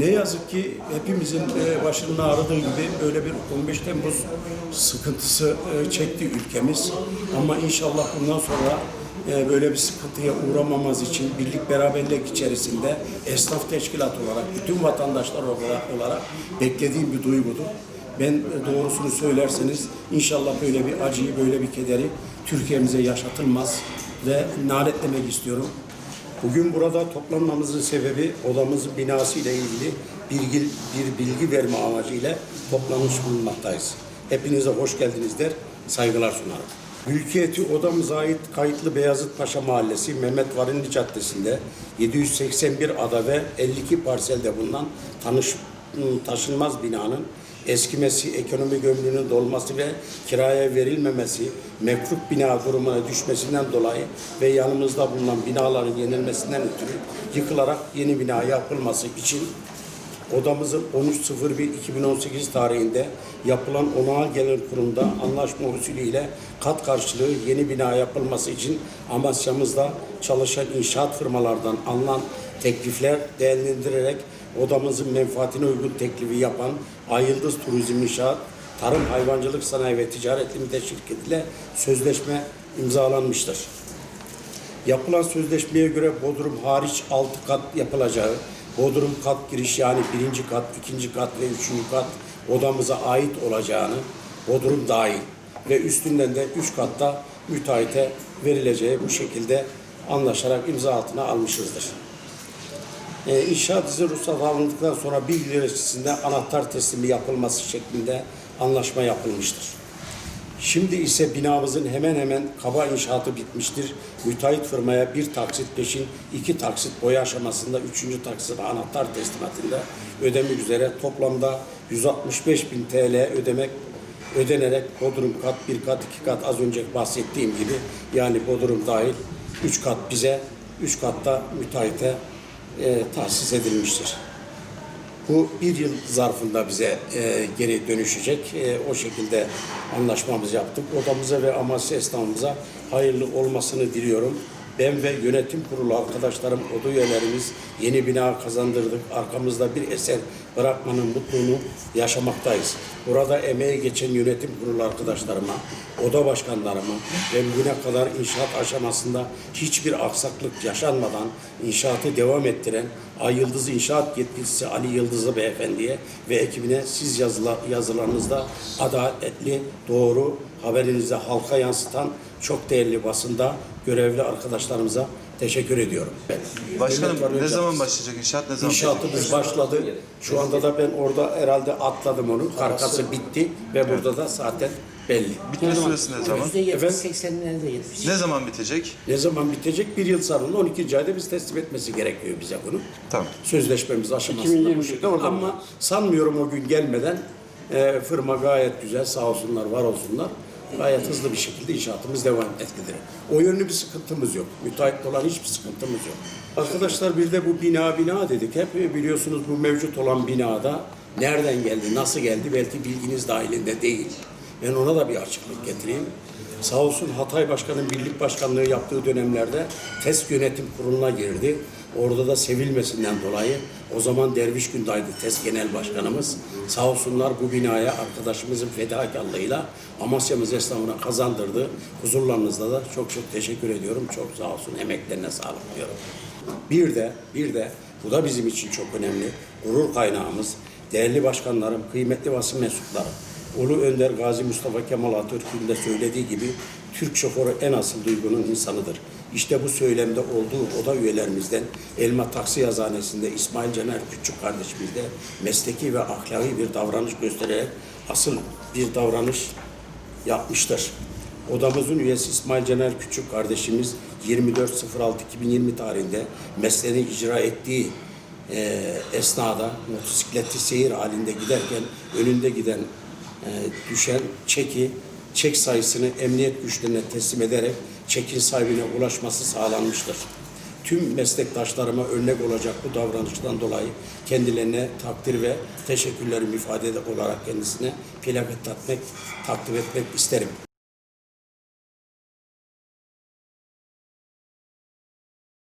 Ne yazık ki hepimizin başının ağrıdığı gibi böyle bir 15 Temmuz sıkıntısı e, çekti ülkemiz. Ama inşallah bundan sonra e, böyle bir sıkıntıya uğramamaz için birlik beraberlik içerisinde esnaf teşkilatı olarak, bütün vatandaşlar olarak, beklediğim bir duygudur. Ben e, doğrusunu söylerseniz inşallah böyle bir acıyı, böyle bir kederi Türkiye'mize yaşatılmaz ve lanetlemek istiyorum. Bugün burada toplanmamızın sebebi odamızın binası ile ilgili bilgi, bir bilgi verme amacıyla toplanmış bulunmaktayız. Hepinize hoş geldiniz der, saygılar sunarım. Mülkiyeti odamıza ait kayıtlı Beyazıt Paşa Mahallesi Mehmet Varinli Caddesi'nde 781 ada ve 52 parselde bulunan tanış, taşınmaz binanın eskimesi, ekonomi gömrünün dolması ve kiraya verilmemesi, mekruk bina durumuna düşmesinden dolayı ve yanımızda bulunan binaların yenilmesinden ötürü yıkılarak yeni bina yapılması için odamızın 13.01.2018 tarihinde yapılan onay gelen kurumda anlaşma usulüyle kat karşılığı yeni bina yapılması için Amasya'mızda çalışan inşaat firmalardan alınan teklifler değerlendirerek odamızın menfaatine uygun teklifi yapan Ay Yıldız Turizm İnşaat, Tarım Hayvancılık Sanayi ve Ticaret Limited şirketi ile sözleşme imzalanmıştır. Yapılan sözleşmeye göre Bodrum hariç 6 kat yapılacağı, Bodrum kat giriş yani birinci kat, ikinci kat ve üçüncü kat odamıza ait olacağını, Bodrum dahil ve üstünden de üç katta müteahhite verileceği bu şekilde anlaşarak imza altına almışızdır. E, inşaat izni ruhsat alındıktan sonra yıl içerisinde anahtar teslimi yapılması şeklinde anlaşma yapılmıştır. Şimdi ise binamızın hemen hemen kaba inşaatı bitmiştir. Müteahhit firmaya bir taksit peşin iki taksit boya aşamasında üçüncü taksit anahtar teslimatında ödemek üzere toplamda 165 bin TL ödemek ödenerek Bodrum kat, bir kat, iki kat az önce bahsettiğim gibi yani Bodrum dahil üç kat bize, üç katta müteahhite e, tahsis edilmiştir. Bu bir yıl zarfında bize e, geri dönüşecek. E, o şekilde anlaşmamızı yaptık. Odamıza ve Amasya esnafımıza hayırlı olmasını diliyorum. Ben ve yönetim kurulu arkadaşlarım, oda üyelerimiz yeni bina kazandırdık. Arkamızda bir eser bırakmanın mutluluğunu yaşamaktayız. Burada emeği geçen yönetim kurulu arkadaşlarıma, oda başkanlarıma ve bugüne kadar inşaat aşamasında hiçbir aksaklık yaşanmadan inşaatı devam ettiren Ay Yıldız İnşaat Yetkilisi Ali Yıldızlı Beyefendi'ye ve ekibine siz yazıla, yazılarınızda adaletli, doğru, haberinizi halka yansıtan çok değerli basında görevli arkadaşlarımıza teşekkür ediyorum. Başkanım Mehmet Varol ne zaman başlayacak inşaat ne zaman? İnşaatımız başladı. Şu anda da ben orada herhalde atladım onu. Karkası bitti ve burada da zaten belli. Bitme süresi ne zaman? %70-80'lerde yetmiş. Ne zaman bitecek? Ne zaman bitecek? Bir yıl zarfında 12. ayda biz teslim etmesi gerekiyor bize bunu. Tamam. Sözleşmemiz aşamasında bu şekilde. Ama sanmıyorum o gün gelmeden e, firma gayet güzel sağ olsunlar, var olsunlar. Gayet hızlı bir şekilde inşaatımız devam etmektedir. O yönlü bir sıkıntımız yok. Müteahhit olan hiçbir sıkıntımız yok. Arkadaşlar bir de bu bina bina dedik. Hep biliyorsunuz bu mevcut olan binada nereden geldi, nasıl geldi belki bilginiz dahilinde değil. Ben ona da bir açıklık getireyim. Sağ olsun Hatay Başkanı'nın birlik başkanlığı yaptığı dönemlerde TES yönetim kuruluna girdi. Orada da sevilmesinden dolayı o zaman Derviş Günday'dı TES Genel Başkanımız. Sağ olsunlar bu binaya arkadaşımızın fedakarlığıyla Amasya'mız esnafına kazandırdı. Huzurlarınızda da çok çok teşekkür ediyorum. Çok sağ olsun. Emeklerine sağlık diyorum. Bir de, bir de bu da bizim için çok önemli. Gurur kaynağımız, değerli başkanlarım, kıymetli basın mensupları. Ulu Önder Gazi Mustafa Kemal Atatürk'ün de söylediği gibi Türk şoförü en asıl duygunun insanıdır. İşte bu söylemde olduğu oda üyelerimizden Elma Taksi Yazhanesi'nde İsmail Caner Küçük kardeşimiz de mesleki ve ahlaki bir davranış göstererek asıl bir davranış yapmıştır. Odamızın üyesi İsmail Caner Küçük kardeşimiz 24.06.2020 tarihinde mesleğini icra ettiği e, esnada motosikleti seyir halinde giderken önünde giden düşen çeki çek sayısını emniyet güçlerine teslim ederek çekin sahibine ulaşması sağlanmıştır. Tüm meslektaşlarıma örnek olacak bu davranıştan dolayı kendilerine takdir ve teşekkürlerimi ifade olarak kendisine plaket takmek, takdim etmek isterim.